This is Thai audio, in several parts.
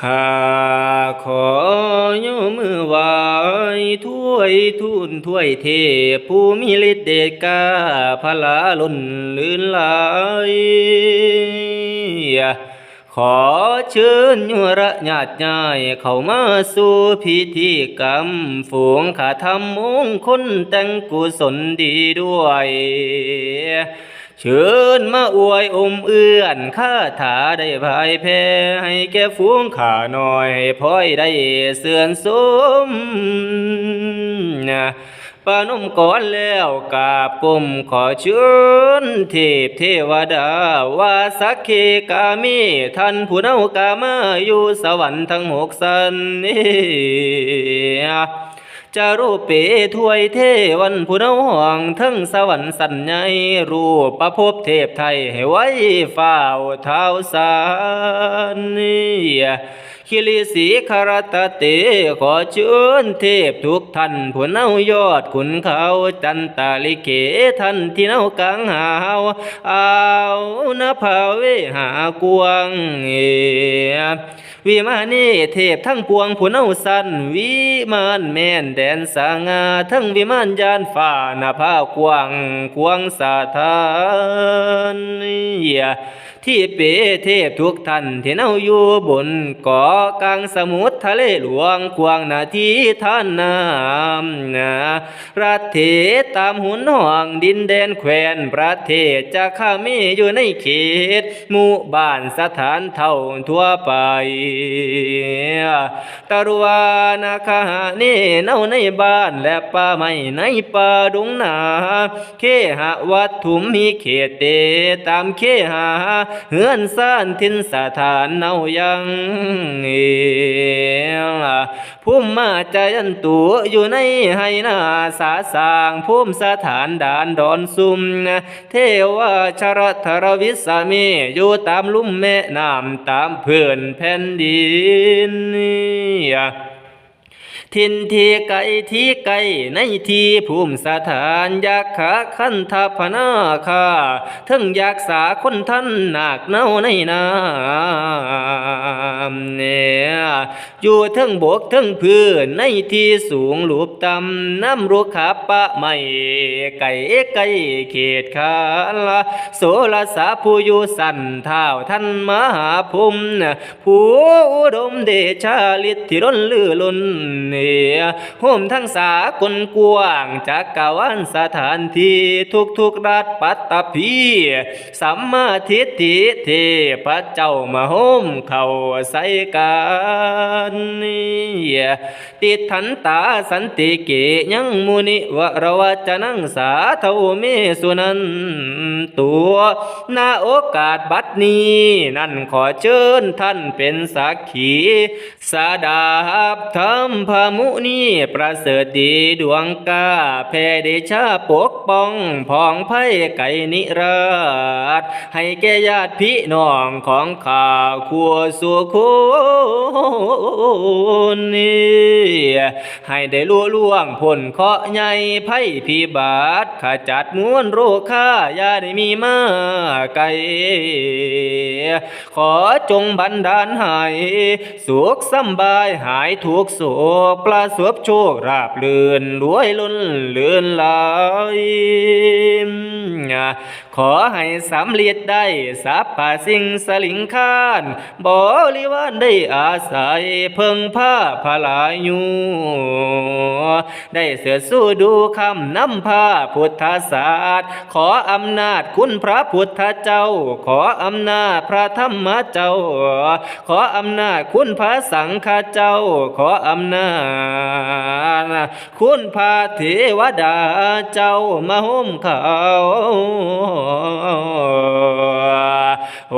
ข้าขอยมือไหว้ถ้วยทูนถ้วยเทพผู้มีฤทธิ์เดชกาพลาล้นลื่นไหลขอเชิญยุระญาติญายเข้ามาสู่พิธีกรรม ฝูงขาทำมงคลแต่งกุศลดีด้วย เชิญมาอวยอมเอื้อนข้าถาได้พายแพ้ให้แก่ฝูงข้าหน่อยพลอยได้เสื่อนสมนะปานมก่อนแล้วกราบกลมขอเชิญเทพเทวดา ว่าสักเคกามีท่านผู้เนากามาอยู่สวรรค์ทั้งหกสันนี่ จะรูปเปถวยเทวันผู้นห่วงทั้งสวรรค์สัญญารูปประพบเทพไทยให้ไว้ฝ้าวเท้าสานีคิริสีคารตเตขอเชิญเทพทุกท่านผู้เนายอดขุนเขาจันตาลิเกท่านที่เนากังหาวเอานภาเวหากวงเอ วิมานีเทพทั้งปวงผู้เน่าสันวิมานแม่นแดนสางาทั้งวิมานยานฝ่าน้าภากว้างกวางสาธาน ที่เปเทพทุกท่านที่เน่าอยู่บนเกาะกลางสมุทรทะเลหลวงควางนาทีท่านน้ำนะรัฐเทตามหุนห่วงดินแดนแควนประเทศจะข้ามีอยู่ในเขตหมู่บ้านสถานเท่าทั่วไปตรวานาคานี่เน่าในบ้านและป่าไม้ในป่าดงนาเคหะวัดถุมมีเขตเตตามเคหาเฮือนซ่านทินสถานเน่ายังเอพุ่มมาใจยันตัวอยู่ในให้นาสาสางพุ่มสถานด่านดอนซุม เทวาชรธรวิสามีอยู่ตามลุ่มแม่น้ำตามเพื่อนแผ่นดิน ทินที่ไกลที่ไกลในทีภูมิสถานอยากขาขันทพนาคาทั้งอยากษาคนท่านหนักเน่าในน้ำเนี่ยอยู่ทั้งบกทั้งพื้นในที่สูงหลูบต่ำน้ำรุกขาปะไม่ไก่ไก่เขตคาลาโสลสาผู้อยู่สันเท้าท่านมหาภูมิผู้อุดมเดชาลิทธิร้นลือล้นเนียโฮมทั้งสากลกว้างจากกาวันสถานที่ทุกทุกรัฐปัตตภีสัมมาทิฏฐิเทพเจ้ามาโฮมเข้าใส่กัน ติดทันตาสันติเกยังมุนิวรวัจนังสาธวเมสุนันตัวนาโอกาสบัดนี้ นั่นขอเชิญท่านเป็นสักขีสาดาบธรรมพมุนีประเสริฐดีดวงกาแผ่เดชาปกป้องพองไพ่ไก่นิราช ให้แก่ญาติพี่น้องของข้าขัวสุคุณนี่ให้ได้ล่วล่วงผลเคาะใหญ่ไพ่พิบาทขจัดมวลโรคข้าอย่าได้มีมาไกลขอจงบันดาลให้สุขสำบายหายทุกโศกประสบโชคราบเลื่อนรวยล้นเลื่อนไหลขอให้สำเร็จได้สัพพะสิ่งสลิงคานบริวารได้อาศัยเพิ่งผ้าพลายุได้เสือสู้ดูคำนำพาพุทธศาสตร์ ขออำนาจคุณพระพุทธเจ้า ขออำนาจพระธรรมเจ้า ขออำนาจคุณพระสังฆเจ้า ขออำนาจคุณพระเทวดาเจ้ามาห่มเขา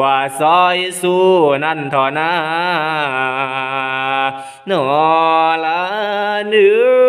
ว่าซอยสู้นั่นทอนาหนอละเนื้อ